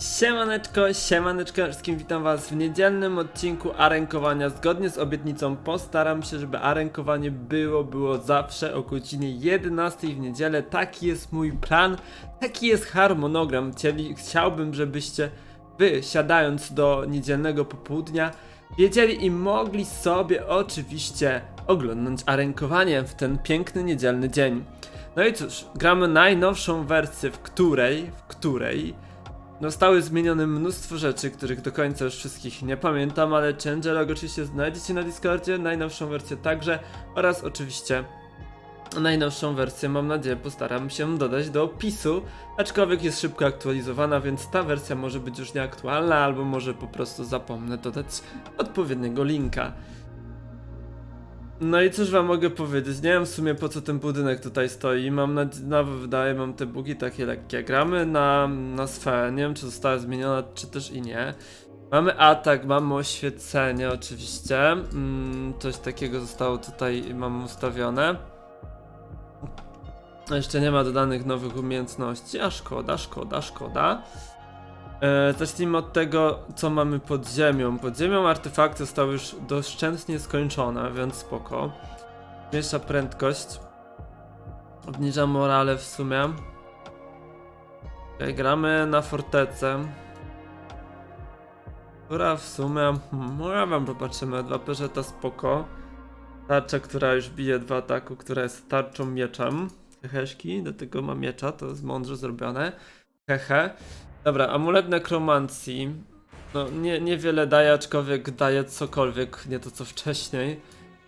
Siemaneczko, siemaneczko wszystkim, witam was w niedzielnym odcinku arenkowania. Zgodnie z obietnicą postaram się, żeby arenkowanie było, było zawsze o godzinie 11 w niedzielę. Taki jest mój plan, taki jest harmonogram. Chcieli, chciałbym, żebyście wy, siadając do niedzielnego popołudnia, wiedzieli i mogli sobie oczywiście oglądać arenkowanie w ten piękny niedzielny dzień. No i cóż, gramy najnowszą wersję, w której, w której Zostały zmienione mnóstwo rzeczy, których do końca już wszystkich nie pamiętam, ale changelog oczywiście znajdziecie na Discordzie, najnowszą wersję także oraz oczywiście najnowszą wersję mam nadzieję postaram się dodać do opisu, aczkolwiek jest szybko aktualizowana, więc ta wersja może być już nieaktualna, albo może po prostu zapomnę dodać odpowiedniego linka. No i cóż wam mogę powiedzieć, nie wiem w sumie po co ten budynek tutaj stoi, mam nadzieję, no, wydaje mam te bugi takie lekkie, gramy na, na sferę, nie wiem czy została zmieniona, czy też i nie. Mamy atak, mamy oświecenie oczywiście, mm, coś takiego zostało tutaj, mam ustawione. Jeszcze nie ma dodanych nowych umiejętności, a szkoda, szkoda, szkoda. E, zacznijmy od tego, co mamy pod ziemią. Pod ziemią artefakty zostały już doszczętnie skończone, więc spoko. Zmniejsza prędkość. Obniża morale w sumie. Okay, gramy na fortecę. Która w sumie... Hmm, no ja wam popatrzymy. Dwa perzeta spoko. Tarcza, która już bije dwa ataku, która jest tarczą mieczem. Heheszki, do tego ma miecza, to jest mądrze zrobione. Hehe. Dobra, amulet nekromancji. No, nie, niewiele daje, aczkolwiek daje cokolwiek, nie to co wcześniej.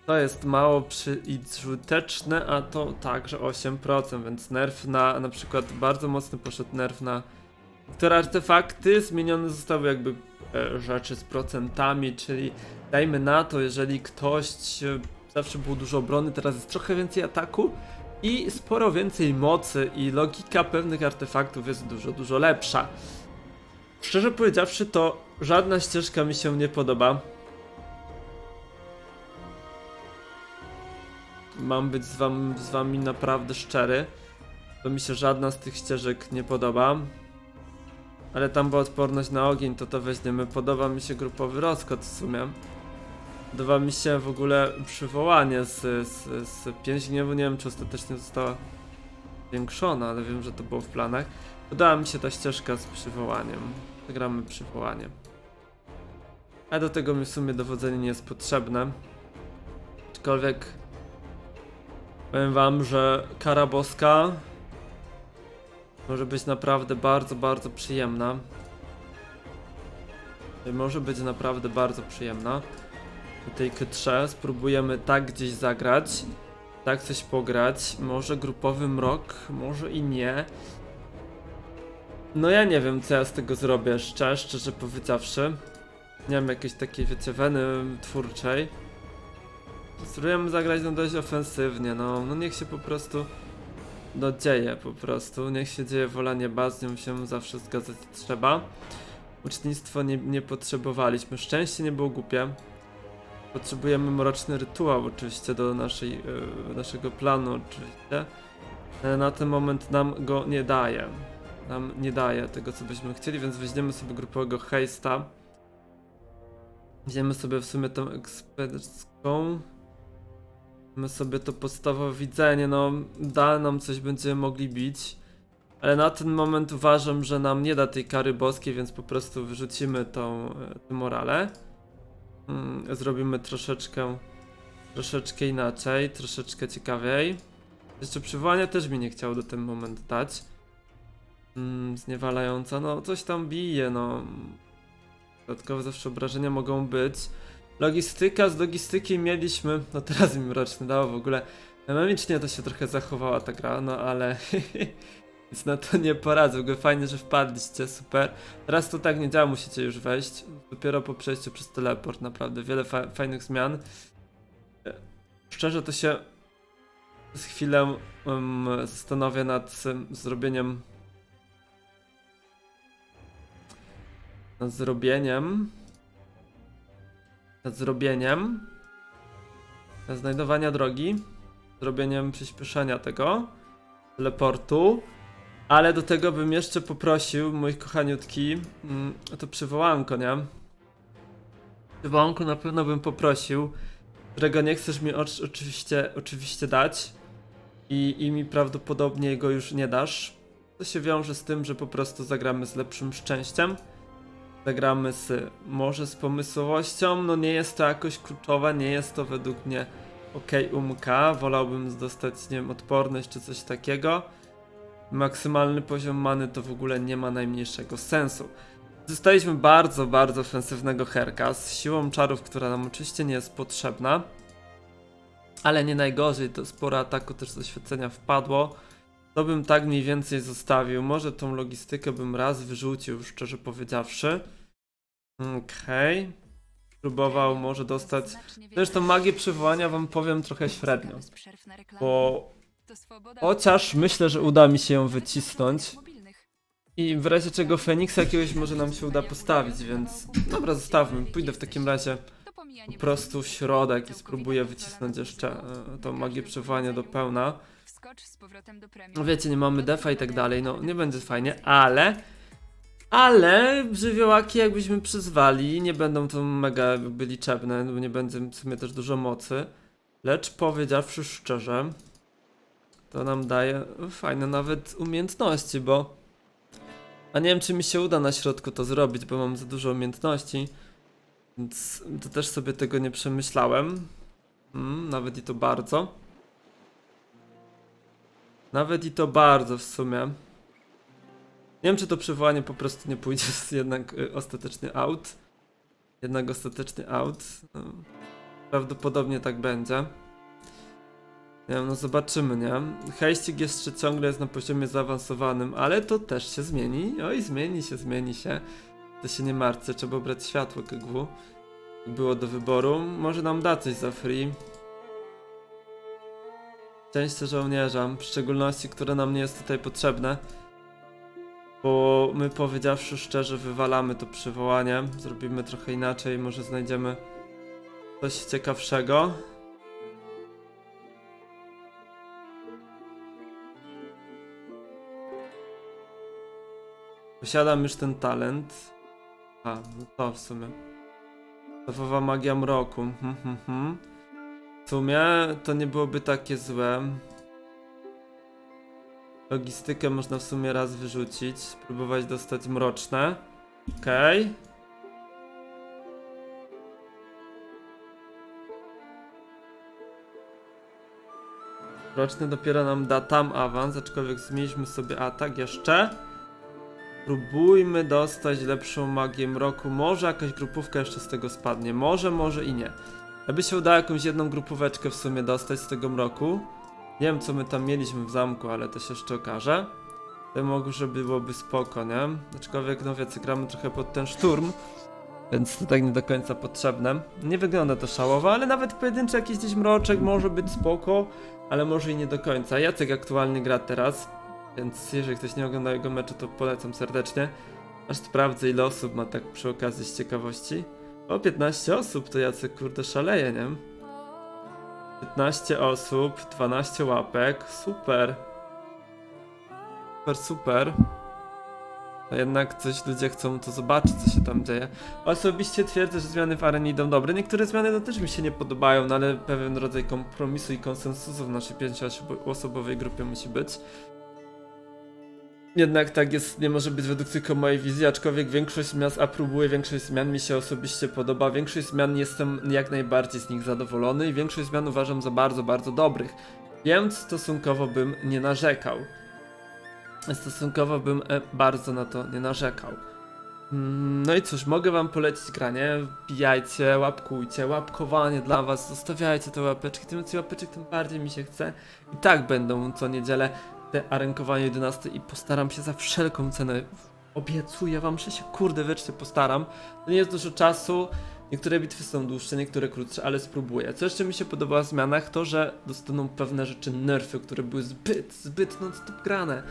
To jest mało przyużyteczne, a to także 8%, więc nerf na, na przykład bardzo mocny poszedł nerf na które artefakty zmienione zostały jakby e, rzeczy z procentami, czyli dajmy na to, jeżeli ktoś e, zawsze było dużo obrony, teraz jest trochę więcej ataku i sporo więcej mocy i logika pewnych artefaktów jest dużo, dużo lepsza. Szczerze powiedziawszy, to żadna ścieżka mi się nie podoba. Mam być z, wam, z wami naprawdę szczery. To mi się żadna z tych ścieżek nie podoba. Ale tam była odporność na ogień, to to weźmiemy. Podoba mi się grupowy rozkład w sumie. Podoba mi się w ogóle przywołanie z, z, z pięć gniewu. Nie wiem, czy ostatecznie została zwiększona, ale wiem, że to było w planach. Podoba mi się ta ścieżka z przywołaniem. Zagramy przywołanie. A do tego mi w sumie dowodzenie nie jest potrzebne. Aczkolwiek powiem wam, że kara boska może być naprawdę bardzo, bardzo przyjemna. Może być naprawdę bardzo przyjemna. W tej K3 spróbujemy tak gdzieś zagrać, tak coś pograć. Może grupowy mrok, może i nie. No ja nie wiem, co ja z tego zrobię, szczerze, szczerze powiedziawszy. Nie mam jakiejś takiej, wiecie, weny twórczej. Spróbujemy zagrać no dość ofensywnie, no, no niech się po prostu no dzieje po prostu, niech się dzieje wola nieba, z nią się zawsze zgadzać trzeba. Ucznictwo nie, nie potrzebowaliśmy, szczęście nie było głupie. Potrzebujemy mroczny rytuał oczywiście do naszej, yy, naszego planu oczywiście. Ale na ten moment nam go nie daje. Nam nie daje tego co byśmy chcieli, więc weźmiemy sobie grupowego hejsta. Weźmiemy sobie w sumie tą ekspercką. My sobie to podstawowe widzenie, no da nam coś, będziemy mogli bić. Ale na ten moment uważam, że nam nie da tej kary boskiej, więc po prostu wyrzucimy tą, e, tę morale. Mm, zrobimy troszeczkę, troszeczkę inaczej, troszeczkę ciekawiej. Jeszcze przywołania też mi nie chciał do ten moment dać. Mm, zniewalająca, no coś tam bije, no. Dodatkowe zawsze obrażenia mogą być. Logistyka, z logistyki mieliśmy, no teraz mi mroczny dało w ogóle. Memicznie to się trochę zachowała ta gra, no ale nic na to nie poradzę. W ogóle fajnie, że wpadliście, super. Teraz to tak nie działa, musicie już wejść. Dopiero po przejściu przez teleport, naprawdę wiele fa fajnych zmian. Szczerze to się z chwilę um, zastanowię nad um, zrobieniem nad zrobieniem nad zrobieniem znajdowania drogi, zrobieniem przyspieszenia tego teleportu, Ale do tego bym jeszcze poprosił, mój kochaniutki, mm, to przywołanko, nie? Przywołanko na pewno bym poprosił, którego nie chcesz mi ocz- oczywiście, oczywiście dać i, i mi prawdopodobnie go już nie dasz. To się wiąże z tym, że po prostu zagramy z lepszym szczęściem. Zagramy z, może z pomysłowością, no nie jest to jakoś kluczowe, nie jest to według mnie ok umka, wolałbym dostać, nie wiem, odporność czy coś takiego. Maksymalny poziom many to w ogóle nie ma najmniejszego sensu. Dostaliśmy bardzo, bardzo ofensywnego Herka z siłą czarów, która nam oczywiście nie jest potrzebna. Ale nie najgorzej, to sporo ataku też z doświadczenia wpadło. To bym tak mniej więcej zostawił. Może tą logistykę bym raz wyrzucił, szczerze powiedziawszy. Okej. Próbował może dostać. Zresztą magię przywołania wam powiem trochę średnio. Bo chociaż myślę, że uda mi się ją wycisnąć. I w razie czego Feniksa jakiegoś może nam się uda postawić, więc dobra, zostawmy. Pójdę w takim razie po prostu w środek i spróbuję wycisnąć jeszcze e, tą magię przywołania do pełna. No wiecie, nie mamy defa i tak dalej, no nie będzie fajnie, ale... Ale żywiołaki jakbyśmy przyzwali, nie będą to mega jakby liczebne, bo nie będzie w sumie też dużo mocy. Lecz powiedziawszy szczerze, to nam daje fajne nawet umiejętności, bo... A nie wiem, czy mi się uda na środku to zrobić, bo mam za dużo umiejętności. Więc to też sobie tego nie przemyślałem. Mm, nawet i to bardzo. Nawet i to bardzo w sumie. Nie wiem, czy to przywołanie po prostu nie pójdzie jednak y, ostatecznie out. Jednak ostatecznie out. No, prawdopodobnie tak będzie. Wiem, no zobaczymy, nie? Hejścik jeszcze ciągle jest na poziomie zaawansowanym, ale to też się zmieni. Oj, zmieni się, zmieni się. To się nie martwcie, trzeba brać światło KGW. Było do wyboru. Może nam da coś za free. Szczęście żołnierza, w szczególności, które nam nie jest tutaj potrzebne. Bo my powiedziawszy szczerze, wywalamy to przywołanie. Zrobimy trochę inaczej, może znajdziemy coś ciekawszego. Posiadam już ten talent. A, no to w sumie. Nowa magia mroku. Mhm, mhm, mhm. W sumie to nie byłoby takie złe. Logistykę można w sumie raz wyrzucić. Próbować dostać mroczne. Okej. Mroczny dopiero nam da tam awans, aczkolwiek zmieniliśmy sobie atak jeszcze. Próbujmy dostać lepszą magię mroku. Może jakaś grupówka jeszcze z tego spadnie. Może, może i nie. Jakby się udało jakąś jedną grupóweczkę w sumie dostać z tego mroku. Nie wiem co my tam mieliśmy w zamku, ale to się jeszcze okaże. To może byłoby spoko, nie? Aczkolwiek no wiecie, gramy trochę pod ten szturm. Więc to tak nie do końca potrzebne. Nie wygląda to szałowo, ale nawet pojedynczy jakiś gdzieś mroczek może być spoko, ale może i nie do końca. Jacek aktualnie gra teraz, więc jeżeli ktoś nie ogląda jego meczu, to polecam serdecznie. Aż sprawdzę ile osób ma tak przy okazji z ciekawości. O, 15 osób, to Jacek kurde szaleje, nie? 15 osób, 12 łapek, super. Super, super. No jednak coś ludzie chcą to zobaczyć, co się tam dzieje. Osobiście twierdzę, że zmiany w arenie idą dobre. Niektóre zmiany no też mi się nie podobają, no ale pewien rodzaj kompromisu i konsensusu w naszej pięcioosobowej grupie musi być. Jednak tak jest, nie może być według tylko mojej wizji, aczkolwiek większość miast aprobuje, większość zmian mi się osobiście podoba, większość zmian jestem jak najbardziej z nich zadowolony i większość zmian uważam za bardzo, bardzo dobrych, więc stosunkowo bym nie narzekał. Stosunkowo bym e, bardzo na to nie narzekał. Mm, No i cóż, mogę wam polecić granie, wbijajcie, łapkujcie, łapkowanie dla was, zostawiajcie te łapeczki, tym więcej łapeczek, tym bardziej mi się chce. I tak będą co niedzielę te arenkowanie 11 i postaram się za wszelką cenę. Obiecuję wam, że się kurde wreszcie postaram. To nie jest dużo czasu. Niektóre bitwy są dłuższe, niektóre krótsze, ale spróbuję. Co jeszcze mi się podoba w zmianach, to że dostaną pewne rzeczy nerfy, które były zbyt, zbyt non-stop grane.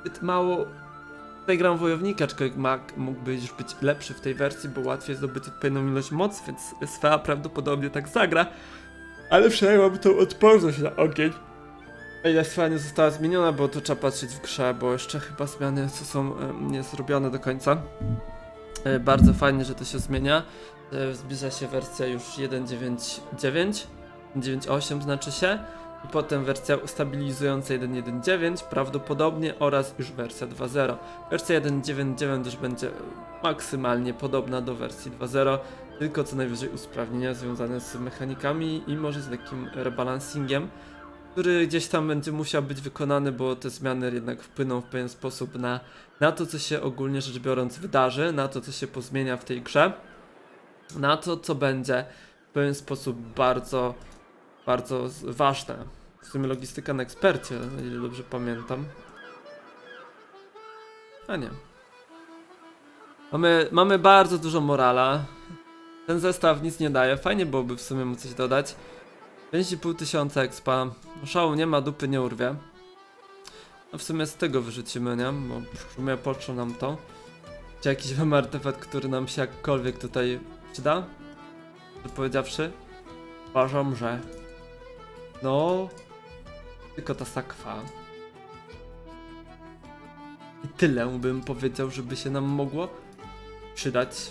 Zbyt mało. Tutaj gram wojownika, aczkolwiek mag mógłby już być lepszy w tej wersji, bo łatwiej zdobyć odpowiednią ilość mocy, więc SFA prawdopodobnie tak zagra. Ale przynajmniej mam tą odporność na ogień. Ile fajnie została zmieniona, bo to trzeba patrzeć w grze, bo jeszcze chyba zmiany są nie zrobione do końca. E, Bardzo fajnie, że to się zmienia. E, Zbliża się wersja już 1.9.9, 1.9.8 znaczy się. I potem wersja stabilizująca 1.1.9 prawdopodobnie oraz już wersja 2.0. Wersja 1.9.9 już będzie maksymalnie podobna do wersji 2.0, tylko co najwyżej usprawnienia związane z mechanikami i może z lekkim rebalancingiem który gdzieś tam będzie musiał być wykonany, bo te zmiany jednak wpłyną w pewien sposób na, na to, co się ogólnie rzecz biorąc wydarzy, na to, co się pozmienia w tej grze, na to, co będzie w pewien sposób bardzo, bardzo ważne. W sumie logistyka na ekspercie, o ile dobrze pamiętam. A nie. Mamy, mamy bardzo dużo morala. Ten zestaw nic nie daje. Fajnie byłoby w sumie mu coś dodać. 5,5 tysiąca expa. Szału nie ma, dupy nie urwie. No w sumie z tego wyrzucimy, nie? Bo w sumie poszło nam to. Czy jakiś wam artefakt, który nam się jakkolwiek tutaj przyda? Powiedziawszy? Uważam, że... No... Tylko ta sakwa. I tyle bym powiedział, żeby się nam mogło przydać.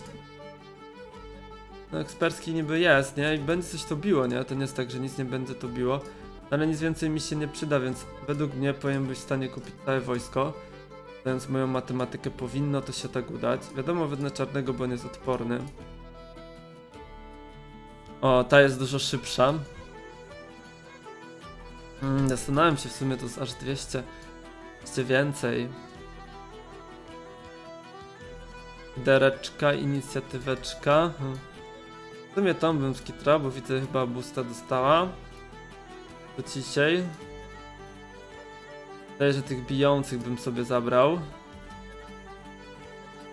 No ekspercki niby jest, nie? I będzie coś to biło, nie? To nie jest tak, że nic nie będzie to biło. Ale nic więcej mi się nie przyda, więc według mnie powinien być w stanie kupić całe wojsko. Znając moją matematykę, powinno to się tak udać. Wiadomo, wydnę czarnego, bo on jest odporny. O, ta jest dużo szybsza. Mm, zastanawiam się w sumie, to jest aż 200. Jeszcze więcej. Dereczka, inicjatyweczka. Hmm. W sumie tam bym skitrał, bo widzę chyba boosta dostała. To dzisiaj. Wydaje, że tych bijących bym sobie zabrał.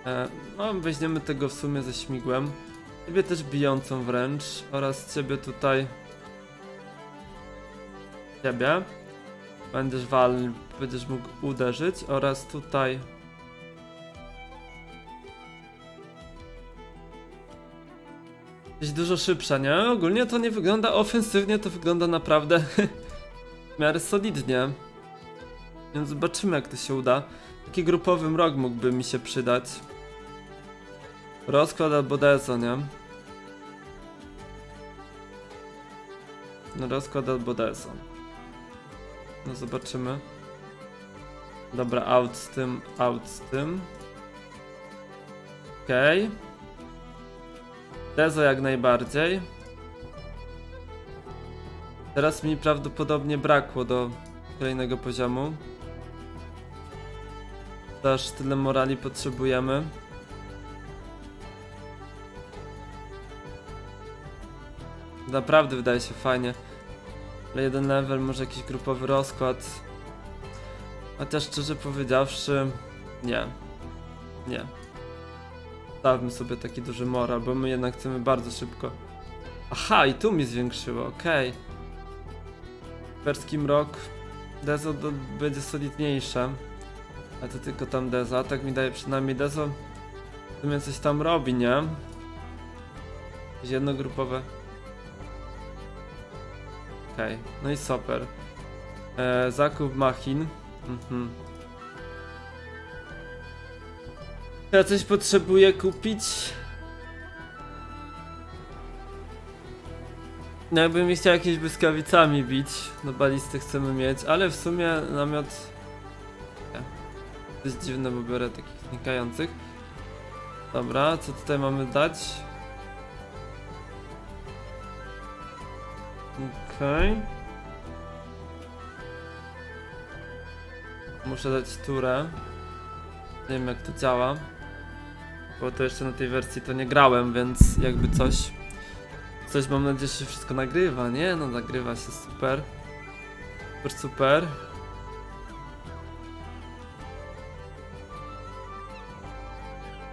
E, no, weźmiemy tego w sumie ze śmigłem. Ciebie też bijącą wręcz. Oraz ciebie tutaj. Ciebie. Będziesz wal, będziesz mógł uderzyć. Oraz tutaj. Jest dużo szybsza, nie? Ogólnie to nie wygląda ofensywnie, to wygląda naprawdę w miarę solidnie. Więc zobaczymy jak to się uda. Taki grupowy mrok mógłby mi się przydać. Rozkład albo dezo, nie? No rozkład albo dezo. No zobaczymy. Dobra, out z tym, out z tym. Okej. Okay. Dezo jak najbardziej. Teraz mi prawdopodobnie brakło do kolejnego poziomu. Też tyle morali potrzebujemy. Naprawdę wydaje się fajnie. Ale jeden level, może jakiś grupowy rozkład. Chociaż szczerze powiedziawszy, nie. Nie. Stawmy sobie taki duży moral, bo my jednak chcemy bardzo szybko. Aha, i tu mi zwiększyło, okej. Perski mrok. Dezo do, będzie solidniejsze. A to tylko tam Dezo, a tak mi daje przynajmniej Dezo. Sumie coś tam robi, nie? Jednogrupowe. Okej, no i super. E, zakup machin. Mhm. Ja coś potrzebuję kupić. No jakbym chciał jakieś błyskawicami bić, no balisty chcemy mieć, ale w sumie namiot... Nie. To jest dziwne, bo biorę takich znikających. Dobra, co tutaj mamy dać? Okej. Muszę dać turę. Nie wiem jak to działa. Bo to jeszcze na tej wersji to nie grałem, więc jakby coś. Coś mam nadzieję, że się wszystko nagrywa, nie? No nagrywa się super. Super, super.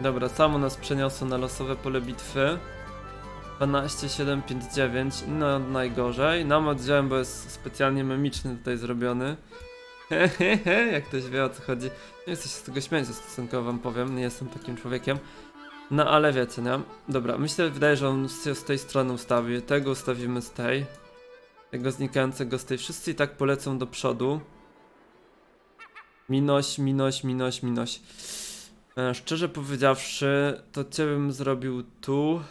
Dobra, samo nas przeniosło na losowe pole bitwy. 12, 7, 5, 9. No najgorzej. Nam oddziałem, bo jest specjalnie memiczny tutaj zrobiony. Hehehe, jak ktoś wie o co chodzi. Nie chcę się z tego śmiać stosunkowo wam powiem, nie jestem takim człowiekiem. No ale wiecie, nie? Dobra, myślę, wydaje, że on się z tej strony ustawi, tego ustawimy z tej. Tego znikającego z tej. Wszyscy i tak polecą do przodu. Minoś, minoś, minoś, minoś. E, szczerze powiedziawszy, to ciebie bym zrobił tu.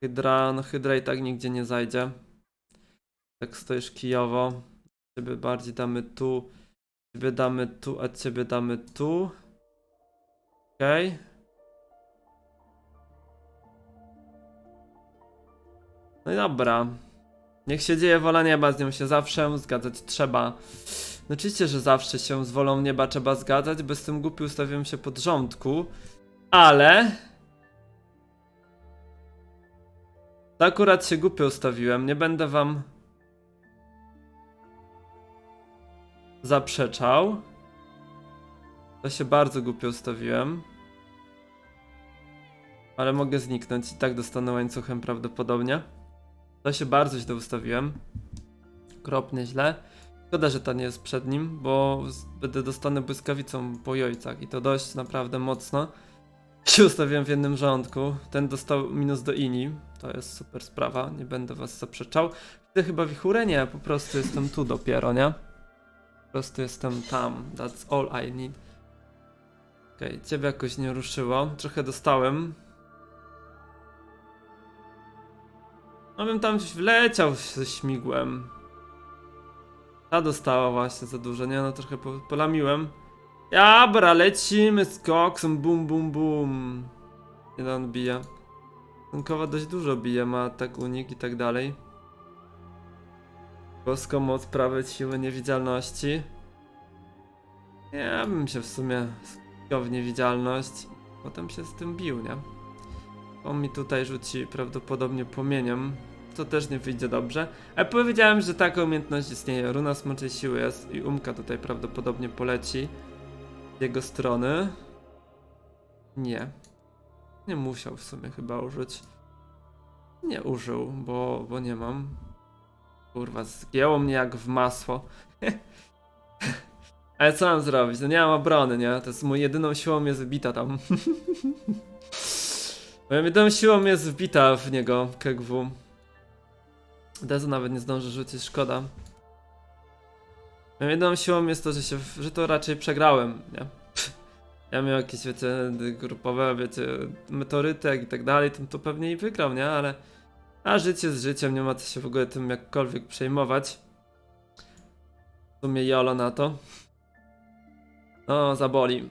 Hydra, no Hydra i tak nigdzie nie zajdzie. Tak stoisz kijowo. Ciebie bardziej damy tu. Ciebie damy tu, a ciebie damy tu. Okej. No i dobra. Niech się dzieje wola nieba, z nią się zawsze zgadzać trzeba. No oczywiście, że zawsze się z wolą nieba trzeba zgadzać, bez tym głupi ustawiłem się pod rządku. Ale... To akurat się głupio ustawiłem, nie będę wam... Zaprzeczał. To się bardzo głupio ustawiłem. Ale mogę zniknąć i tak dostanę łańcuchem prawdopodobnie. To się bardzo źle ustawiłem. Okropnie źle. Szkoda, że ta nie jest przed nim, bo będę dostanę błyskawicą po jojcach i to dość naprawdę mocno. Się ustawiłem w jednym rządku. Ten dostał minus do ini. To jest super sprawa, nie będę was zaprzeczał. Ty chyba wichurę? Nie, po prostu jestem tu dopiero, nie? Prostu jestem tam. That's all I need. Okej, ciebie jakoś nie ruszyło. Trochę dostałem. No bym tam wleciał ze śmigłem. Ta dostała właśnie za dużo, nie? No trochę po, polamiłem. Dobra, lecimy z koksem, bum bum bum. Jeden bije. Tankowa dość dużo bije, ma tak unik i tak dalej. Boską moc prawej siły niewidzialności. Ja bym się w sumie skupiał w niewidzialność. Potem się z tym bił, nie? On mi tutaj rzuci prawdopodobnie płomieniem. To też nie wyjdzie dobrze. Ale powiedziałem, że taka umiejętność istnieje. Runa smoczej siły jest i Umka tutaj prawdopodobnie poleci z jego strony. Nie. Nie musiał w sumie chyba użyć. Nie użył, bo, bo nie mam. Kurwa, zgięło mnie jak w masło. Ale co mam zrobić? No nie mam obrony, nie? To jest moją jedyną siłą jest wbita tam. Moją jedyną siłą jest wbita w niego KGW. Dezu nawet nie zdąży rzucić, szkoda. Moją jedyną siłą jest to, że się, że to raczej przegrałem, nie? Ja miał jakieś, wiecie, grupowe, wiecie, meteorytek i tak dalej, to, to pewnie i wygrał, nie? Ale a życie z życiem, nie ma co się w ogóle tym jakkolwiek przejmować. W sumie jolo na to. No, zaboli.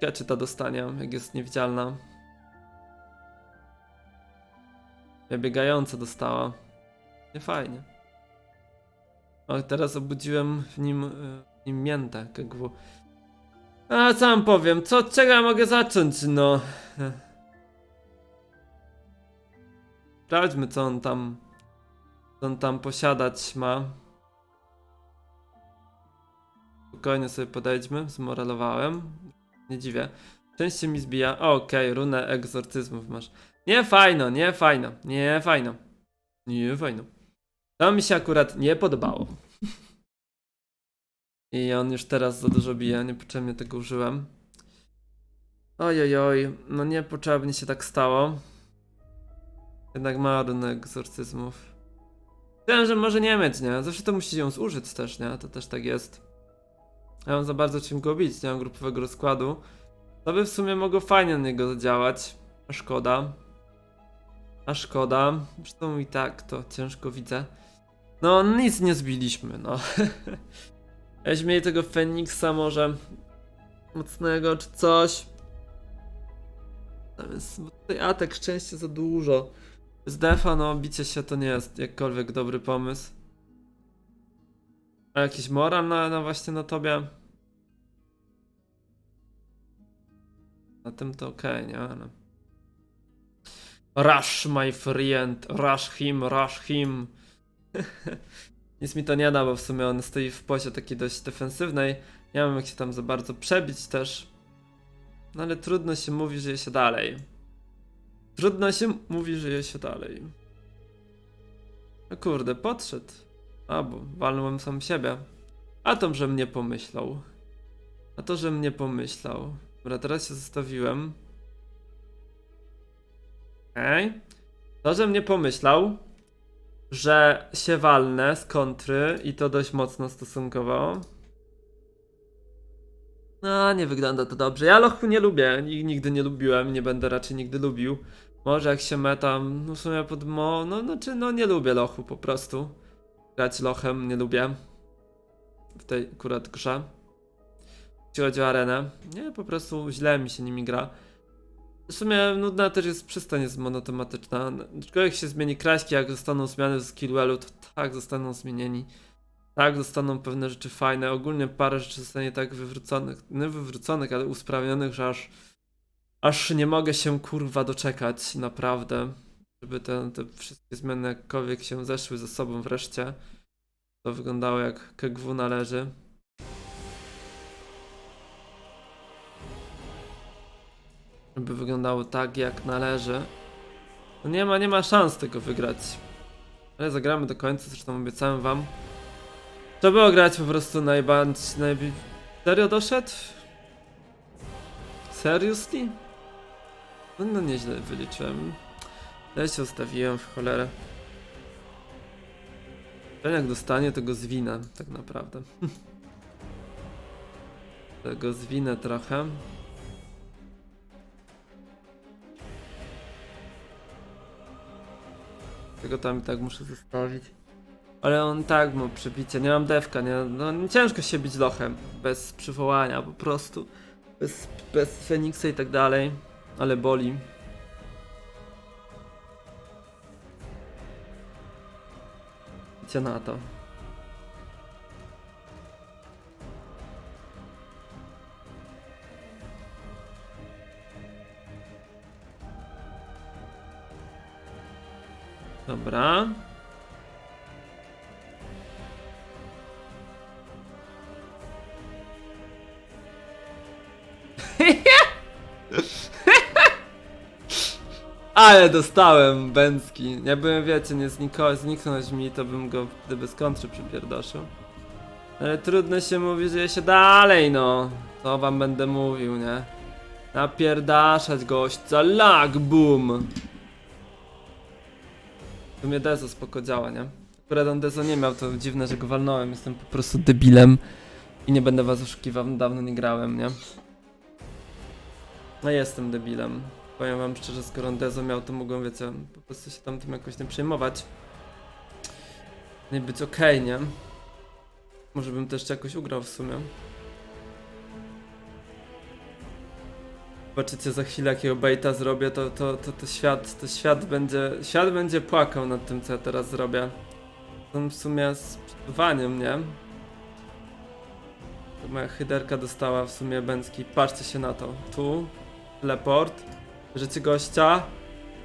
Ja czy ta dostanie, jak jest niewidzialna. Biegająca dostała. Nie fajnie. O, teraz obudziłem w nim, y, w nim miętę KGW. A powiem, co, od czego ja mogę zacząć, no. Sprawdźmy co on tam, co on tam posiadać ma. Spokojnie sobie podejdźmy, zmoralowałem. Nie dziwię. Szczęście mi zbija. Okej, runę egzorcyzmów masz. Nie fajno, nie fajno, nie fajno. Nie fajno. To mi się akurat nie podobało. I on już teraz za dużo bije, niepotrzebnie tego użyłem. Oj, oj, no niepotrzebnie się tak stało. Jednak ma runę egzorcyzmów. Myślałem, że może nie mieć, nie? Zawsze to musi ją zużyć też, nie? To też tak jest. Ja mam za bardzo czym go bić, nie mam grupowego rozkładu. To by w sumie mogło fajnie na niego zadziałać. A szkoda. A szkoda. Zresztą i tak to ciężko widzę. No nic nie zbiliśmy, no. Jakbyśmy mieli tego Feniksa może mocnego czy coś. Tam jest bo tutaj atak szczęście za dużo. Z defa no bicie się to nie jest jakkolwiek dobry pomysł. A jakiś moral na, na właśnie na tobie? Na tym to okej, nie? Ale... Rush my friend, rush him, rush him. Nic mi to nie da, bo w sumie on stoi w pozie takiej dość defensywnej. Nie mam jak się tam za bardzo przebić też. No ale trudno się mówi, że się dalej. Trudno się mówi, że je się dalej. No kurde, podszedł. A, bo walnąłem sam siebie. A to, że mnie pomyślał. A to, że mnie pomyślał. Dobra, teraz się zostawiłem. Okej. To, że mnie pomyślał. że się walnę z kontry i to dość mocno stosunkowo. No, nie wygląda to dobrze. Ja lochu nie lubię, nig- nigdy nie lubiłem, nie będę raczej nigdy lubił. Może jak się metam, no w sumie pod mo, no znaczy no nie lubię lochu po prostu. Grać lochem nie lubię. W tej akurat grze. Jeśli chodzi o arenę, nie, po prostu źle mi się nimi gra. W sumie nudna też jest przystań jest monotematyczna. Aczkolwiek się zmieni kraśki, jak zostaną zmiany z Killwellu, to tak zostaną zmienieni. Tak, zostaną pewne rzeczy fajne. Ogólnie parę rzeczy zostanie tak wywróconych, nie wywróconych, ale usprawnionych, że aż, aż nie mogę się kurwa doczekać, naprawdę. Żeby te, te wszystkie zmiany jakkolwiek się zeszły ze sobą wreszcie. To wyglądało jak KGW należy. Żeby wyglądało tak jak należy. No nie ma, nie ma szans tego wygrać. Ale zagramy do końca, zresztą obiecałem wam. To było grać po prostu najbardziej. Serio doszedł? Seriously? No, no nieźle wyliczyłem. Ja się ustawiłem w cholerę. Ten jak dostanie, to go zwinę, tak naprawdę. Tego zwinę trochę. Tego tam i tak muszę zostawić. Ale on tak ma przebicie, nie mam defka, nie? No ciężko się bić lochem bez przywołania po prostu. Bez, bez Feniksa i tak dalej. Ale boli. Cię na to. Dobra. Ale dostałem bęcki. Ja byłem, wiecie, nie zniko, zniknąć mi, to bym go wtedy bez przypierdoszył. Ale trudno się mówi, że się dalej, no. To wam będę mówił, nie? Napierdaszać gościa, lag, boom. W sumie Dezo spoko działa, nie? Akurat on Dezo nie miał, to dziwne, że go walnąłem, jestem po prostu debilem. I nie będę was oszukiwał, dawno nie grałem, nie? No jestem debilem. Powiem wam szczerze, skoro Dezo miał, to mogłem, wiecie, po prostu się tam tym jakoś nie przejmować. Nie być okej, nie? Może bym też jakoś ugrał w sumie. Zobaczycie za chwilę jakiego baita zrobię, to, to, to, to świat, to świat będzie, świat będzie płakał nad tym co ja teraz zrobię. To w sumie z przebywaniem, nie? To moja hyderka dostała w sumie bęcki. Patrzcie się na to. Tu, teleport. Bierzecie gościa,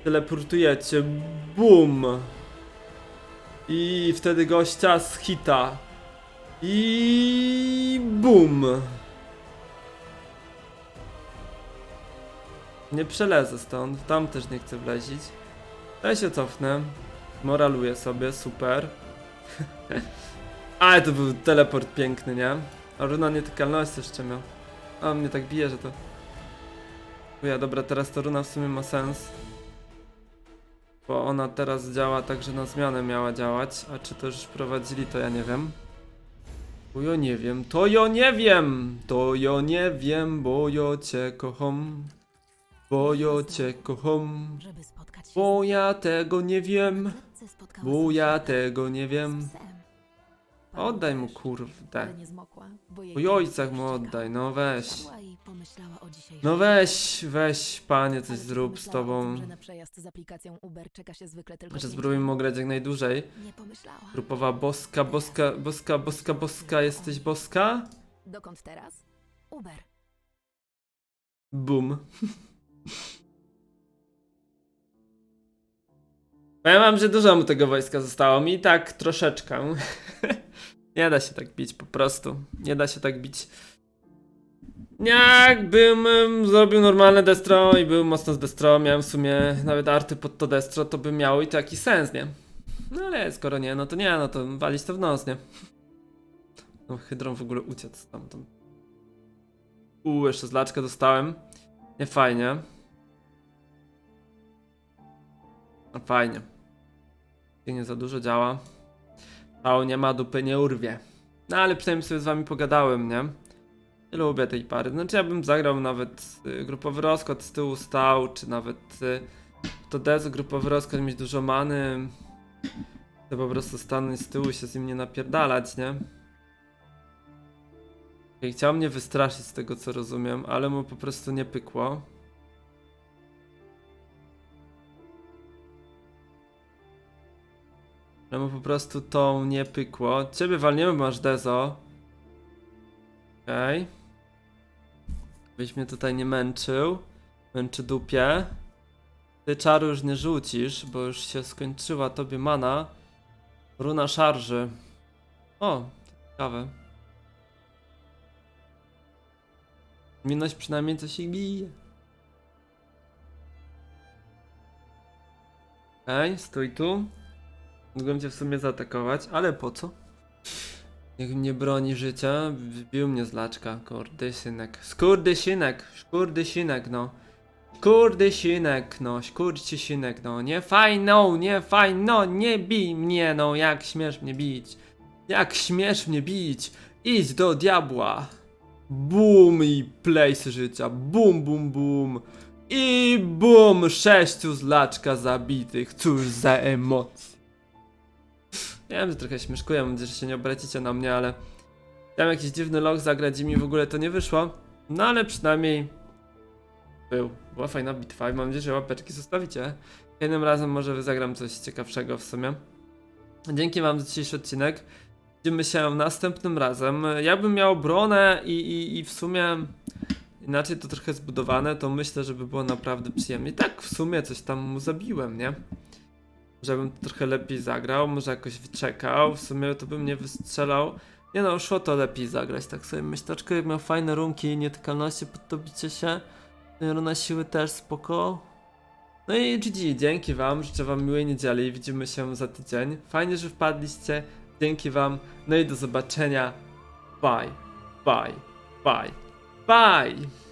teleportujecie, BUM! I wtedy gościa z hita. I BUM! Nie przelezę stąd, tam też nie chcę wlezić. Ja się cofnę. Moraluję sobie, super. Ale to był teleport piękny, nie? Runa nietykalności jeszcze miał. A mnie tak bije, że to... Ja dobra, teraz to runa w sumie ma sens. Bo ona teraz działa tak, że na zmianę miała działać. A czy to już wprowadzili, to ja nie wiem. Bo ja nie wiem, to ja nie wiem! To ja nie wiem, bo ja cię kocham. Bo ja cię kocham. żeby spotkać się Bo ja tego nie wiem. Bo ja tego nie z wiem. psem. Oddaj mu kurde. ale nie zmokła, bo jej Oj krew ojcach mu ścieka. oddaj, no weź. Wstała i pomyślała o dzisiejszym No weź, weź panie coś Ale zrób z myślała o tym, tobą. że na przejazd z aplikacją Uber czeka się zwykle tylko Że pięć spróbujmy mu grać jak najdłużej. Nie pomyślała. Grupowa boska, boska, boska, boska, boska, jesteś boska? Dokąd teraz? Uber. Bum. Powiem wam, że dużo mu tego wojska zostało. Mi tak troszeczkę. Nie da się tak bić po prostu. Nie da się tak bić. Jakbym em, zrobił normalne destro i był mocno z destro, miałem w sumie nawet arty pod to destro, to by miało i taki sens, nie? No ale skoro nie, no to nie, no to walić to w nos, nie? No hydron w ogóle uciec stamtąd. Uuu, jeszcze zlaczkę dostałem. Nie fajnie. No fajnie. nie za dużo działa. Mało nie ma, dupy nie urwie. No ale przynajmniej sobie z wami pogadałem, nie? Nie lubię tej pary. Znaczy ja bym zagrał nawet y, grupowy rozkład z tyłu stał, czy nawet y, to Dezu grupowy rozkład mieć dużo many. To po prostu stanąć z tyłu i się z nim nie napierdalać, nie? I chciał mnie wystraszyć z tego co rozumiem, ale mu po prostu nie pykło. Ale mu po prostu to nie pykło. Ciebie walniemy, masz Dezo. Okej. Byś mnie tutaj nie męczył. Męczy dupie. Ty czaru już nie rzucisz, bo już się skończyła tobie mana. Runa szarży. O, ciekawe. Minność przynajmniej coś ich bije. Okej, stój tu. Mogłem cię w sumie zaatakować, ale po co? Niech mnie broni życia, wbił mnie z laczka, kurde synek. Skurdy synek, skurdy synek, no. Skurdy synek, no, skurczy synek, no. Nie fajno, nie fajno, nie bij mnie, no. Jak śmiesz mnie bić? Jak śmiesz mnie bić? Idź do diabła. Bum i place życia, bum, bum, bum. I bum, sześciu z laczka zabitych, cóż za emocje. Ja wiem, że trochę śmieszkuję, że się nie obracicie na mnie, ale tam jakiś dziwny log zagrać i mi w ogóle to nie wyszło. No ale przynajmniej był. Była fajna bitwa i mam nadzieję, że łapeczki zostawicie. Jednym razem może wyzagram coś ciekawszego w sumie. Dzięki wam za dzisiejszy odcinek. Widzimy się następnym razem. Jakbym miał obronę i, i, i w sumie inaczej to trochę zbudowane, to myślę, że by było naprawdę przyjemnie. Tak w sumie coś tam mu zabiłem, nie? Żebym trochę lepiej zagrał, może jakoś wyczekał, w sumie to bym nie wystrzelał. Nie no, szło to lepiej zagrać, tak sobie myślę, aczkolwiek miał fajne runki, nietykalności pod to bicie się. Runa siły też spoko. No i GG, dzięki wam, życzę wam miłej niedzieli, widzimy się za tydzień. Fajnie, że wpadliście, dzięki wam, no i do zobaczenia. Bye, bye, bye, bye.